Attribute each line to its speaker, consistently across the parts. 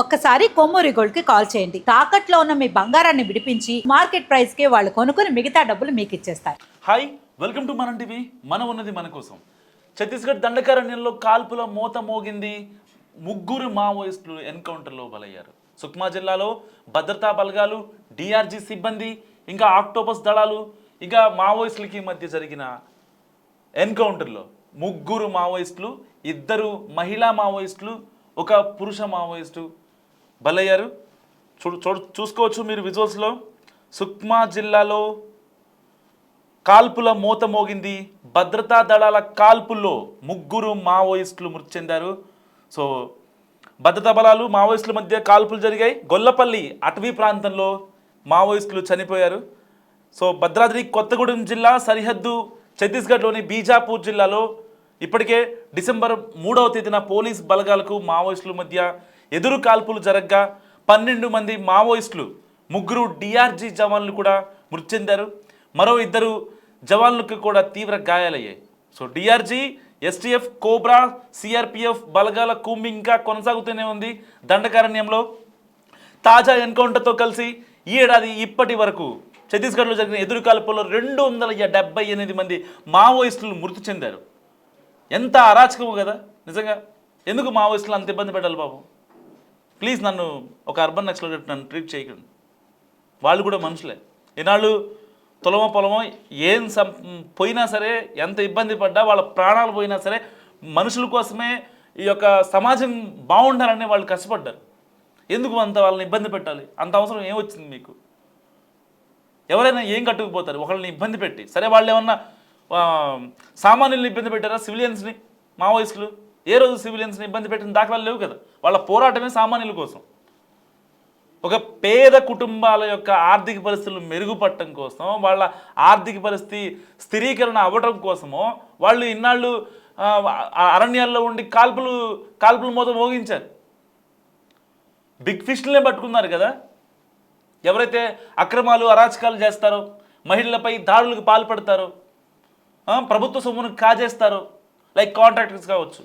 Speaker 1: ఒక్కసారి కొమ్మూరి గోల్డ్కి కాల్ చేయండి. తాకట్లో ఉన్న మీ బంగారాన్ని విడిపించి మార్కెట్ ప్రైస్కి వాళ్ళు కొనుక్కుని మిగతా డబ్బులు మీకు ఇచ్చేస్తారు
Speaker 2: hi welcome to Manam TV మన ఉన్నది మన కోసం. ఛత్తీస్గఢ్ దండకారణ్యంలో కాల్పుల మోత మోగింది ముగ్గురు మావోయిస్టులు ఎన్కౌంటర్లో బలయ్యారు. సుక్మా జిల్లాలో భద్రతా బలగాలు డిఆర్జీ సిబ్బంది ఇంకా ఆక్టోపస్ దళాలు ఇంకా మావోయిస్టులకి మధ్య జరిగిన ఎన్కౌంటర్లో ముగ్గురు మావోయిస్టులు ఇద్దరు మహిళా మావోయిస్టులు ఒక పురుష మావోయిస్టు బలయ్యారు. చూడు చూ చూసుకోవచ్చు మీరు విజువల్స్లో. సుక్మా జిల్లాలో కాల్పుల మూత మోగింది. భద్రతా దళాల కాల్పుల్లో ముగ్గురు మావోయిస్టులు మృతి చెందారు. సో భద్రతా బలాలు మావోయిస్టుల మధ్య కాల్పులు జరిగాయి. గొల్లపల్లి అటవీ ప్రాంతంలో మావోయిస్టులు చనిపోయారు. సో భద్రాద్రి కొత్తగూడెం జిల్లా సరిహద్దు ఛత్తీస్గఢ్లోని బీజాపూర్ జిల్లాలో ఇప్పటికే డిసెంబర్ మూడవ తేదీన పోలీస్ బలగాలకు మావోయిస్టుల మధ్య ఎదురు కాల్పులు జరగ్గా పన్నెండు మంది మావోయిస్టులు ముగ్గురు డిఆర్జీ జవాన్లు కూడా మృతి చెందారు. మరో ఇద్దరు జవాన్లకు కూడా తీవ్ర గాయాలయ్యాయి. So DRG STF CoBRA CRPF బలగాల కూంబింగ్ ఇంకా కొనసాగుతూనే ఉంది దండకారణ్యంలో. తాజా ఎన్కౌంటర్తో కలిసి ఈ ఏడాది ఇప్పటి వరకు ఛత్తీస్గఢ్లో జరిగిన ఎదురు కాల్పుల్లో రెండు వందల డెబ్బై ఎనిమిది మంది మావోయిస్టులు మృతి చెందారు. ఎంత అరాచకము కదా నిజంగా. ఎందుకు మావోయిస్టులు అంత ఇబ్బంది పెట్టాలి బాబు? ప్లీజ్ నన్ను ఒక అర్బన్ నక్సలైట్ నన్ను ట్రీట్ చేయకండి. వాళ్ళు కూడా మనుషులే. ఈనాళ్ళు తులమ పొలమో ఏం సం పోయినా సరే ఎంత ఇబ్బంది పడ్డా వాళ్ళ ప్రాణాలు పోయినా సరే మనుషుల కోసమే ఈ యొక్క సమాజం బాగుండాలని వాళ్ళు కష్టపడ్డారు. ఎందుకు అంత వాళ్ళని ఇబ్బంది పెట్టాలి? అంత అవసరం ఏమొచ్చింది మీకు? ఎవరైనా ఏం కట్టుకుపోతారు? ఒకళ్ళని ఇబ్బంది పెట్టి. సరే వాళ్ళు ఏమన్నా సామాన్యుల్ని ఇబ్బంది పెట్టారా? సివిలియన్స్ని? మావోయిస్టులు? ఏ రోజు సివిలియన్స్ని ఇబ్బంది పెట్టిన దాఖలాలు లేవు కదా. వాళ్ళ పోరాటమే సామాన్యుల కోసం. ఒక పేద కుటుంబాల యొక్క ఆర్థిక పరిస్థితులు మెరుగుపడటం కోసం వాళ్ళ ఆర్థిక పరిస్థితి స్థిరీకరణ అవ్వడం కోసమో వాళ్ళు ఇన్నాళ్ళు అరణ్యాల్లో ఉండి కాల్పులు కాల్పులు మోత మోగించారు. బిగ్ ఫిష్లనే పట్టుకున్నారు కదా. ఎవరైతే అక్రమాలు అరాచకాలు చేస్తారో మహిళలపై దాడులకు పాల్పడతారో ప్రభుత్వ సొమ్మును కాజేస్తారో లైక్ కాంట్రాక్టర్స్ కావచ్చు.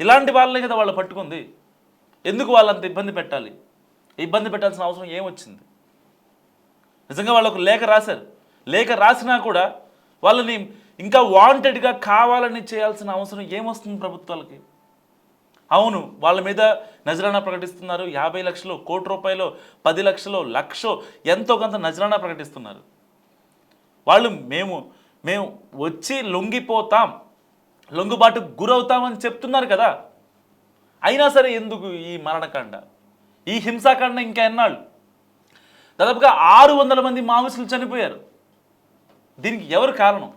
Speaker 2: ఇలాంటి వాళ్ళని కదా వాళ్ళు పట్టుకుంది. ఎందుకు వాళ్ళంత ఇబ్బంది పెట్టాలి? ఇబ్బంది పెట్టాల్సిన అవసరం ఏమొచ్చింది? నిజంగా వాళ్ళు ఒక లేఖ రాశారు. లేఖ రాసినా కూడా వాళ్ళని ఇంకా వాంటెడ్గా కావాలని చేయాల్సిన అవసరం ఏమొస్తుంది ప్రభుత్వాలకి? అవును వాళ్ళ మీద నజరానా ప్రకటిస్తున్నారు. యాభై లక్షలు కోటి రూపాయలు పది లక్షలు లక్షో ఎంతో కొంత నజరానా ప్రకటిస్తున్నారు. వాళ్ళు మేము మేము వచ్చి లొంగిపోతాం. లొంగుబాటు గురవుతామని చెప్తున్నారు కదా. అయినా సరే ఎందుకు ఈ మరణకాండ? ఈ హింసాకాండ ఇంకా ఎన్నాళ్ళు? దాదాపుగా ఆరు వందల మంది మావోయిస్టులు చనిపోయారు. దీనికి ఎవరు కారణం?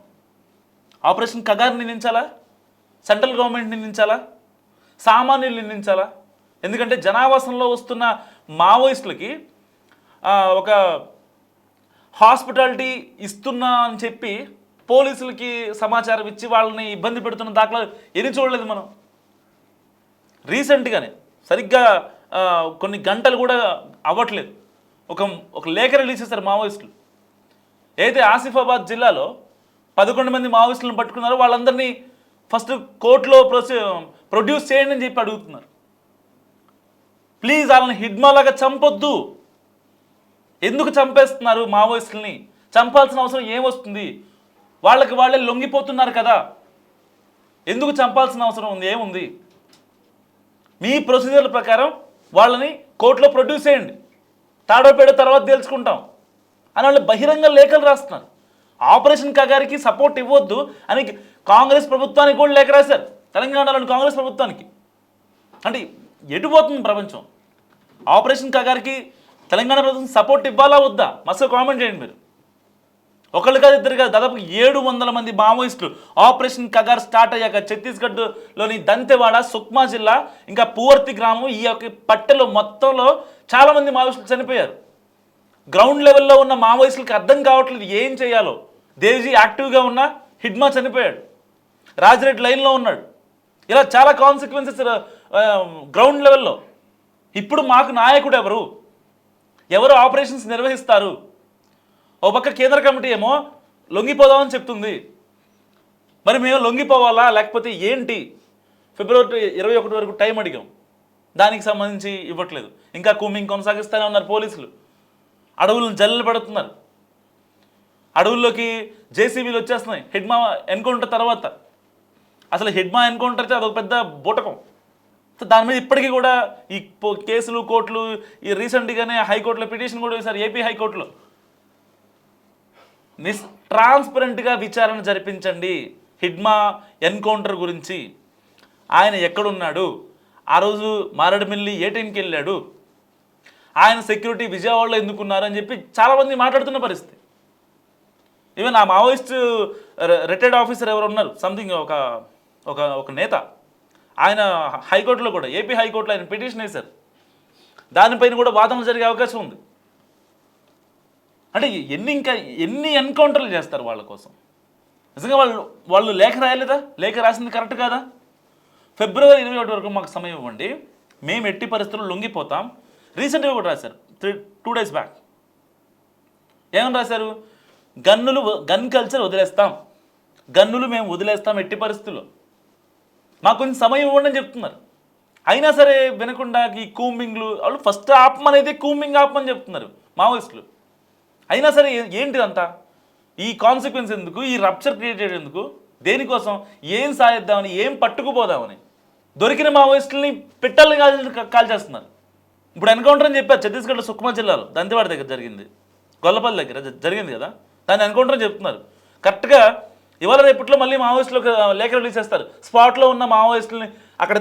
Speaker 2: ఆపరేషన్ కగార్ నిందించాలా? సెంట్రల్ గవర్నమెంట్ నిందించాలా? సామాన్యులు నిందించాలా? ఎందుకంటే జనావాసంలో వస్తున్న మావోయిస్టులకి ఒక హాస్పిటాలిటీ ఇస్తున్నా అని చెప్పి పోలీసులకి సమాచారం ఇచ్చి వాళ్ళని ఇబ్బంది పెడుతున్న దాఖలా ఎన్ని చూడలేదు మనం? రీసెంట్గానే సరిగ్గా కొన్ని గంటలు కూడా అవ్వట్లేదు. ఒక ఒక లేఖ రిలీజ్ చేశారు మావోయిస్టులు. అయితే ఆసిఫాబాద్ జిల్లాలో పదకొండు మంది మావోయిస్టులను పట్టుకున్నారో వాళ్ళందరినీ ఫస్ట్ కోర్టులో ప్రొడ్యూస్ చేయండి అని చెప్పి అడుగుతున్నారు. ప్లీజ్ వాళ్ళని హిడ్మాలాగా చంపొద్దు. ఎందుకు చంపేస్తున్నారు మావోయిస్టుల్ని? చంపాల్సిన అవసరం ఏమొస్తుంది? వాళ్ళకి వాళ్ళే లొంగిపోతున్నారు కదా. ఎందుకు చంపాల్సిన అవసరం ఉంది? ఏముంది? మీ ప్రొసీజర్ల ప్రకారం వాళ్ళని కోర్టులో ప్రొడ్యూస్ చేయండి. తాడోపేడ తర్వాత తెలుసుకుంటాం అని వాళ్ళు బహిరంగ లేఖలు రాస్తున్నారు. ఆపరేషన్ కగారికి సపోర్ట్ ఇవ్వద్దు అని కాంగ్రెస్ ప్రభుత్వానికి కూడా లేఖ రాశారు. తెలంగాణలోని కాంగ్రెస్ ప్రభుత్వానికి. అంటే ఎటు పోతుంది ప్రపంచం? ఆపరేషన్ కగారికి తెలంగాణ ప్రభుత్వం సపోర్ట్ ఇవ్వాలా వద్దా? మస్తు కామెంట్ చేయండి మీరు. ఒకళ్ళు కాదు ఇద్దరు కాదు. దాదాపు ఏడు వందల మంది మావోయిస్టులు. ఆపరేషన్ కగార్ స్టార్ట్ అయ్యాక ఛత్తీస్గఢ్లోని దంతెవాడ సుక్మా జిల్లా ఇంకా పూవర్తి గ్రామం ఈ యొక్క పట్టెలో మొత్తంలో చాలామంది మావోయిస్టులు చనిపోయారు. గ్రౌండ్ లెవెల్లో ఉన్న మావోయిస్టులకి అర్థం కావట్లేదు ఏం చేయాలో. దేవ్జీ యాక్టివ్గా ఉన్న హిడ్మా చనిపోయాడు. రాజిరెడ్డి లైన్లో ఉన్నాడు. ఇలా చాలా కాన్సిక్వెన్సెస్ గ్రౌండ్ లెవెల్లో. ఇప్పుడు మాకు నాయకుడు ఎవరు? ఎవరు ఆపరేషన్స్ నిర్వహిస్తారు? ఓ పక్క కేంద్ర కమిటీ ఏమో లొంగిపోదామని చెప్తుంది. మరి మేము లొంగిపోవాలా? లేకపోతే ఏంటి? ఫిబ్రవరి ఇరవై ఒకటి వరకు టైం అడిగాం. దానికి సంబంధించి ఇవ్వట్లేదు. ఇంకా కూమింగ్ కొనసాగిస్తూనే ఉన్నారు పోలీసులు. అడవులను జల్లలు పెడుతున్నారు. అడవుల్లోకి జేసీబీలు వచ్చేస్తున్నాయి. హెడ్మా ఎన్కౌంటర్ తర్వాత. అసలు హెడ్మా ఎన్కౌంటర్ అయితే అదొక పెద్ద బూటకం. దాని మీద ఇప్పటికీ కూడా ఈ కేసులు కోర్టులు ఈ రీసెంట్గానే హైకోర్టులో పిటిషన్ కూడా వేశారు. ఏపీ హైకోర్టులో. నిస్ ట్రాన్స్పరెంట్గా విచారణ జరిపించండి. హిడ్మా ఎన్కౌంటర్ గురించి. ఆయన ఎక్కడున్నాడు? ఆ రోజు మారేడుమిల్లి ఏ టైంకి వెళ్ళాడు. ఆయన సెక్యూరిటీ విజయవాడలో ఎందుకున్నారు అని చెప్పి చాలామంది మాట్లాడుతున్న పరిస్థితి. ఈవెన్ ఆ మావోయిస్ట్ రిటైర్డ్ ఆఫీసర్ ఎవరు ఉన్నారు? సంథింగ్ ఒక ఒక ఒక నేత. ఆయన హైకోర్టులో కూడా ఏపీ హైకోర్టులో ఆయన పిటిషన్ వేశారు. దానిపైన కూడా వాదనలు జరిగే అవకాశం ఉంది. అంటే ఎన్ని ఇంకా ఎన్ని ఎన్కౌంటర్లు చేస్తారు వాళ్ళ కోసం? నిజంగా వాళ్ళు వాళ్ళు లేఖ రాయలేదా? లేఖ రాసింది కరెక్ట్ కాదా? ఫిబ్రవరి ఇరవై ఒకటి వరకు మాకు సమయం ఇవ్వండి. మేము ఎట్టి పరిస్థితుల్లో లొంగిపోతాం. రీసెంట్గా కూడా రాశారు త్రీ టూ డేస్ బ్యాక్. ఏమని రాశారు? గన్నులు గన్ కల్చర్ వదిలేస్తాం. గన్నులు మేము వదిలేస్తాం ఎట్టి పరిస్థితుల్లో. మాకు కొంచెం సమయం ఇవ్వండి అని చెప్తున్నారు. అయినా సరే వినకుండా ఈ కూంబింగ్లు వాళ్ళు ఫస్ట్ ఆపమనేది కూంబింగ్ ఆపమని చెప్తున్నారు. మావోయిస్టులు. అయినా సరే ఏంటి ఏంటిదంతా? ఈ కాన్సిక్వెన్స్ ఎందుకు? ఈ రప్చర్ క్రియేటెడ్ ఎందుకు? దేనికోసం? ఏం సాధిద్దామని? ఏం పట్టుకుపోదామని? దొరికిన మావోయిస్టులని పిట్టల్ని కాల్ కాల్ చేస్తున్నారు ఇప్పుడు ఎన్కౌంటర్ అని చెప్పారు ఛత్తీస్గఢ్లో సుక్మా జిల్లాలో. దంతేవాడ దగ్గర జరిగింది. గొల్లపల్లి దగ్గర జరిగింది కదా? దాన్ని ఎన్కౌంటర్ అని చెప్తున్నారు. కరెక్ట్గా ఇవాళ రేపట్లో మళ్ళీ మావోయిస్టులు లేఖ రిలీజ్ చేస్తారు. స్పాట్లో ఉన్న మావోయిస్టులని అక్కడ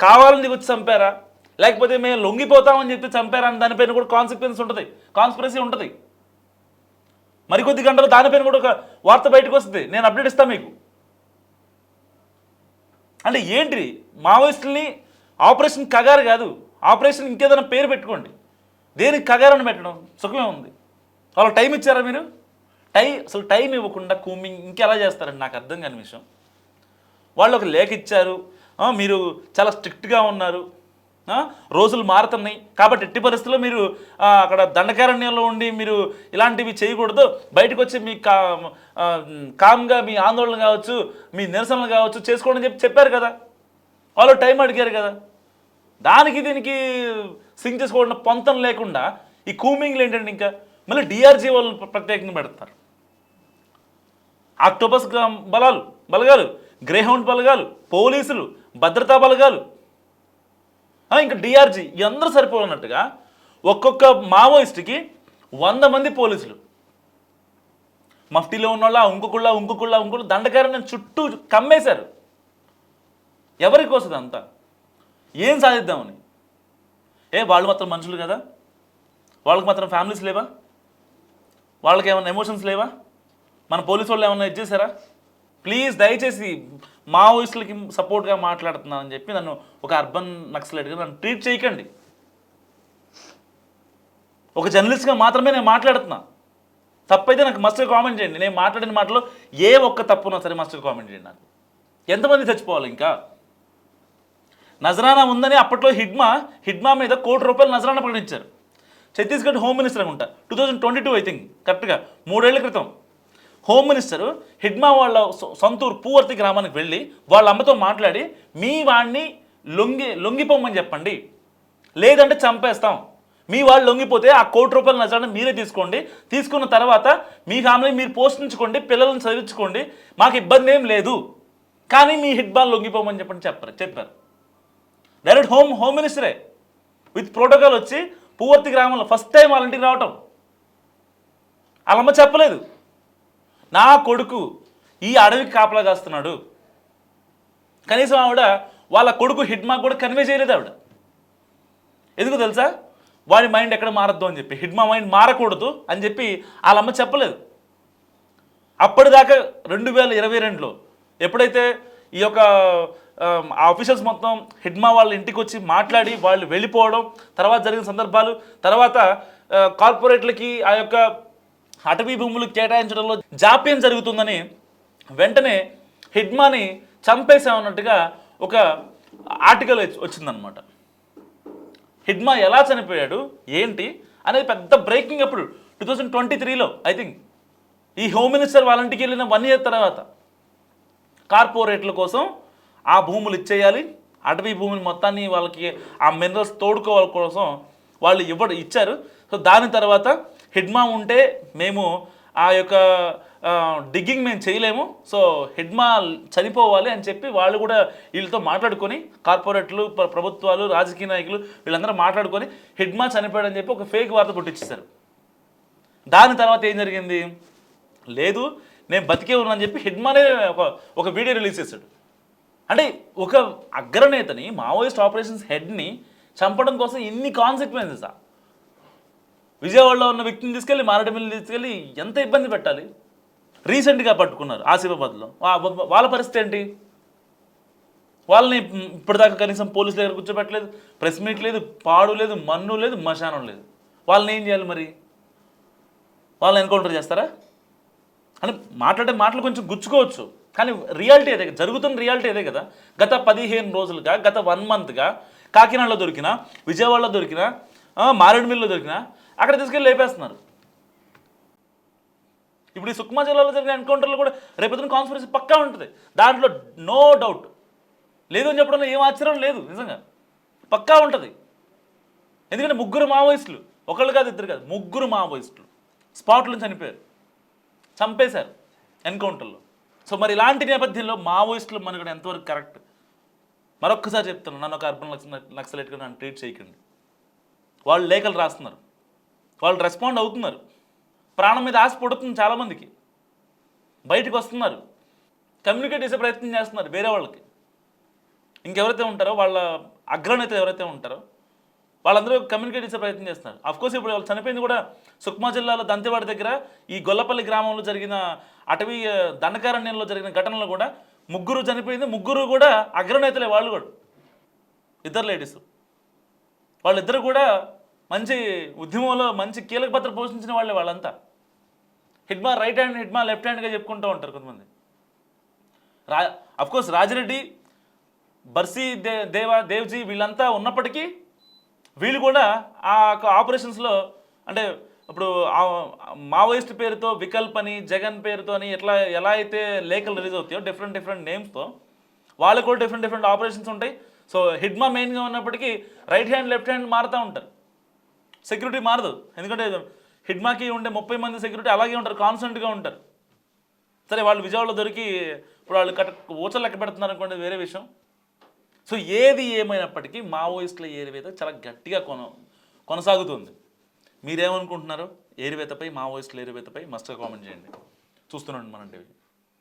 Speaker 2: కావాలని దిగొచ్చి చంపారా? లేకపోతే మేము లొంగిపోతామని చెప్పి చంపారా? అని దానిపైన కూడా కాన్సిక్వెన్స్ ఉంటుంది. కాన్స్పిరసీ ఉంటుంది. మరికొద్ది గంటలు దానిపైన కూడా ఒక వార్త బయటకు వస్తుంది. నేను అప్డేట్ ఇస్తాను మీకు. అంటే ఏంటి మావోయిస్టుల్ని ఆపరేషన్ కగారు కాదు. ఆపరేషన్ ఇంకేదైనా పేరు పెట్టుకోండి. దేనికి కగారని పెట్టడం? సుఖమే ఉంది. వాళ్ళకి టైం ఇచ్చారా మీరు? టై అసలు టైం ఇవ్వకుండా కూమింగ్ ఇంకెలా చేస్తారండి? నాకు అర్థం కాని విషయం. వాళ్ళు ఒక లేఖ ఇచ్చారు. మీరు చాలా స్ట్రిక్ట్గా ఉన్నారు. రోజులు మారుతున్నాయి. కాబట్టి ఎట్టి పరిస్థితుల్లో మీరు అక్కడ దండకారణ్యంలో ఉండి మీరు ఇలాంటివి చేయకూడదు. బయటకు వచ్చి మీ కా కామ్గా మీ ఆందోళన కావచ్చు మీ నిరసనలు కావచ్చు చేసుకోండి చెప్పి చెప్పారు కదా. వాళ్ళు టైం అడిగారు కదా. దానికి దీనికి సింక్ చేసుకోవడం పొంతం లేకుండా ఈ కూమింగ్లు ఏంటంటే ఇంకా? మళ్ళీ డిఆర్జీ వాళ్ళు ప్రత్యేకంగా పెడతారు. ఆక్టోపస్ బలాలు బలగాలు గ్రేహౌండ్ బలగాలు పోలీసులు భద్రతా బలగాలు ఇంకా డిఆర్జీ అందరూ సరిపోనట్టుగా ఒక్కొక్క మావోయిస్ట్కి వంద మంది పోలీసులు. మఫ్టీలో ఉన్నోళ్ళ ఇంకొకళ్ళ ఇంకొకళ్ళ ఇంకొకళ్ళు దండకారణ్యం చుట్టూ కమ్మేశారు. ఎవరికి వస్తుంది అంతా ఏం సాధిద్దామని ఏ వాళ్ళు మాత్రం మనుషులు కదా? వాళ్ళకి మాత్రం ఫ్యామిలీస్ లేవా? వాళ్ళకి ఏమైనా ఎమోషన్స్ లేవా? మన పోలీసు వాళ్ళు ఏమైనా ఇచ్చేసారా ప్లీజ్ దయచేసి మావోయిస్టులకి సపోర్ట్గా మాట్లాడుతున్నానని చెప్పి నన్ను ఒక అర్బన్ నక్సలైట్గా నన్ను ట్రీట్ చేయకండి. ఒక జర్నలిస్ట్గా మాత్రమే నేను మాట్లాడుతున్నా. తప్పైతే నాకు మస్ట్గా కామెంట్ చేయండి. నేను మాట్లాడిన మాటలో ఏ ఒక్క తప్పున్నా సరే మస్టర్ కామెంట్ చేయండి నాకు. ఎంతమంది చచ్చిపోవాలి ఇంకా? నజరానా ఉందని అప్పట్లో హిడ్మా హిడ్మా మీద కోటి రూపాయలు నజరానా ప్రకటించారు. ఛత్తీస్గఢ్ హోమ్ మినిస్టర్ అనుకుంటా. Two thousand twenty two I think. కరెక్ట్గా. మూడేళ్ళ క్రితం. హోమ్ మినిస్టర్ హిడ్మా వాళ్ళ సొ- సొంతూరు పూవర్తి గ్రామానికి వెళ్ళి వాళ్ళ అమ్మతో మాట్లాడి మీ వాడిని లొంగి లొంగిపోమని చెప్పండి. లేదంటే చంపేస్తాం. మీ వాళ్ళు లొంగిపోతే ఆ కోటి రూపాయల నజరాన్ని మీరే తీసుకోండి. తీసుకున్న తర్వాత మీ ఫ్యామిలీ మీరు పోషించుకోండి పిల్లల్ని చదివించుకోండి. మాకు ఇబ్బంది ఏం లేదు. కానీ మీ హిట్ బాల్ లొంగిపోమని చెప్పండి చెప్పారు. చెప్పారు డైరెక్ట్ హోమ్ హోమ్ మినిస్టరే విత్ ప్రోటోకాల్ వచ్చి పూర్తి గ్రామంలో ఫస్ట్ టైం వాళ్ళ ఇంటికి రావటం. వాళ్ళమ్మ చెప్పలేదు. నా కొడుకు ఈ అడవికి కాపలా కాస్తున్నాడు. కనీసం ఆవిడ వాళ్ళ కొడుకు హిడ్మా కూడా కన్వే చేయలేదు ఆవిడ. ఎందుకు తెలుసా? వాడి మైండ్ ఎక్కడ మారద్దు అని చెప్పి. హిడ్మా మైండ్ మారకూడదు అని చెప్పి వాళ్ళమ్మ చెప్పలేదు. అప్పటిదాకా రెండు వేల ఇరవై రెండులో ఎప్పుడైతే ఈ యొక్క ఆ ఆఫీసర్స్ మొత్తం హిడ్మా వాళ్ళ ఇంటికి వచ్చి మాట్లాడి వాళ్ళు వెళ్ళిపోవడం తర్వాత జరిగిన సందర్భాలు తర్వాత కార్పొరేట్లకి ఆ యొక్క అటవీ భూములు కేటాయించడంలో జాప్యం జరుగుతుందని వెంటనే హిడ్మాని చంపేశామన్నట్టుగా ఒక ఆర్టికల్ వచ్చిందనమాట హిడ్మా ఎలా చనిపోయాడు ఏంటి అనేది పెద్ద బ్రేకింగ్ అప్పుడు టూ థౌజండ్ ట్వంటీ త్రీలో ఐ థింక్. ఈ హోమ్ మినిస్టర్ వాళ్ళ ఇంటికి వెళ్ళిన వన్ ఇయర్ తర్వాత కార్పొరేట్ల కోసం ఆ భూములు ఇచ్చేయాలి అటవీ భూమిని మొత్తాన్ని వాళ్ళకి ఆ మినరల్స్ తోడుకోవాలి కోసం వాళ్ళు ఇవ్వడం ఇచ్చారు. సో దాని తర్వాత హిడ్మా ఉంటే మేము ఆ యొక్క డిగ్గింగ్ మేము చేయలేము. సో హిడ్మా చనిపోవాలి అని చెప్పి వాళ్ళు కూడా వీళ్ళతో మాట్లాడుకొని కార్పొరేట్లు ప్రభుత్వాలు రాజకీయ నాయకులు వీళ్ళందరూ మాట్లాడుకొని హిడ్మా చనిపోయాడని చెప్పి ఒక ఫేక్ వార్త పుట్టించేశారు దాని తర్వాత ఏం జరిగింది? లేదు నేను బతికే ఉన్నానని చెప్పి హిడ్మానే ఒక ఒక వీడియో రిలీజ్ చేశాడు. అంటే ఒక అగ్రనేతని మావోయిస్ట్ ఆపరేషన్స్ హెడ్ని చంపడం కోసం ఇన్ని కాన్సిక్వెన్సెస్ విజయవాడలో ఉన్న వ్యక్తిని తీసుకెళ్ళి మారడమిల్ని తీసుకెళ్ళి ఎంత ఇబ్బంది పెట్టాలి? రీసెంట్గా పట్టుకున్నారు ఆసిఫాబాద్లో. వాళ్ళ పరిస్థితి ఏంటి? వాళ్ళని ఇప్పటిదాకా కనీసం పోలీసుల దగ్గర కూర్చోబెట్టలేదు ప్రెస్ మీట్ లేదు పాడు లేదు మన్ను లేదు మశానం లేదు. వాళ్ళని ఏం చేయాలి మరి? వాళ్ళని ఎన్కౌంటర్ చేస్తారా? అని మాట్లాడే మాటలు కొంచెం గుచ్చుకోవచ్చు. కానీ రియాలిటీ అదే జరుగుతున్న రియాలిటీ అదే కదా. గత పదిహేను రోజులుగా గత వన్ మంత్గా కాకినాడలో దొరికిన విజయవాడలో దొరికిన మారేడుమిల్లిలో దొరికిన అక్కడ తీసుకెళ్ళి లేపేస్తున్నారు. ఇప్పుడు ఈ సుక్మా జిల్లాలో జరిగిన ఎన్కౌంటర్లో కూడా రేపొద్దున కాన్స్పిరసీ పక్కా ఉంటుంది. దాంట్లో నో డౌట్ లేదు అని చెప్పడంలో ఏం ఆశ్చర్యం లేదు నిజంగా. పక్కా ఉంటుంది. ఎందుకంటే ముగ్గురు మావోయిస్టులు. ఒకళ్ళు కాదు ఇద్దరు కాదు ముగ్గురు మావోయిస్టులు. స్పాట్లో చనిపోయారు. చంపేశారు ఎన్కౌంటర్లో. సో మరి ఇలాంటి నేపథ్యంలో మావోయిస్టులు మనకు ఎంతవరకు కరెక్ట్? మరొక్కసారి చెప్తున్నాను. నన్ను ఒక అర్బన్ నక్సలైట్గా నన్ను ట్రీట్ చేయకండి. వాళ్ళు లేఖలు రాస్తున్నారు. వాళ్ళు రెస్పాండ్ అవుతున్నారు. ప్రాణం మీద ఆశ పడుతుంది చాలామందికి. బయటకు వస్తున్నారు. కమ్యూనికేట్ చేసే ప్రయత్నం చేస్తున్నారు వేరే వాళ్ళకి. ఇంకెవరైతే ఉంటారో వాళ్ళ అగ్రనేత ఎవరైతే ఉంటారో వాళ్ళందరూ కమ్యూనికేట్ చేసే ప్రయత్నం చేస్తున్నారు. అఫ్కోర్స్ ఇప్పుడు వాళ్ళు చనిపోయింది కూడా సుక్మా జిల్లాలో దంతేవాడ దగ్గర ఈ గొల్లపల్లి గ్రామంలో జరిగిన అటవీ దండకారణ్యంలో జరిగిన ఘటనలో కూడా ముగ్గురు చనిపోయింది ముగ్గురు కూడా అగ్రనేతలే వాళ్ళు కూడా. ఇద్దరు లేడీస్ వాళ్ళిద్దరు కూడా మంచి ఉద్యమంలో మంచి కీలక పాత్ర పోషించిన వాళ్ళే వాళ్ళంతా. Hidma right hand Hidma left హ్యాండ్గా చెప్పుకుంటూ ఉంటారు కొంతమంది. రా అఫ్కోర్స్ రాజిరెడ్డి బర్సీ దే దేవా దేవ్జీ వీళ్ళంతా ఉన్నప్పటికీ వీళ్ళు కూడా ఆ ఆపరేషన్స్లో అంటే ఇప్పుడు ఆ మావోయిస్ట్ పేరుతో వికల్ప్ అని జగన్ పేరుతో అని ఎట్లా ఎలా అయితే లేఖలు రిలీజ్ అవుతాయో డిఫరెంట్ డిఫరెంట్ నేమ్స్తో వాళ్ళకు కూడా డిఫరెంట్ డిఫరెంట్ ఆపరేషన్స్ ఉంటాయి. సో హిడ్మా మెయిన్గా ఉన్నప్పటికీ రైట్ హ్యాండ్ లెఫ్ట్ హ్యాండ్ మారుతూ ఉంటారు. సెక్యూరిటీ మారదు. ఎందుకంటే హిడ్మాకి ఉండే ముప్పై మంది సెక్యూరిటీ అలాగే ఉంటారు కాన్స్టెంట్గా ఉంటారు. సరే వాళ్ళు విజయవాడలో దొరికి ఇప్పుడు వాళ్ళు కట్ట ఊచలు లెక్క పెడుతున్నారు అనుకోండి వేరే విషయం. సో ఏది ఏమైనప్పటికీ మావోయిస్టుల ఏరివేత చాలా గట్టిగా కొన కొనసాగుతుంది. మీరేమనుకుంటున్నారు? ఏరివేతపై మావోయిస్టుల ఏరివేతపై మస్ట్గా కామెంట్ చేయండి. చూస్తున్నాను మనం టీవీ.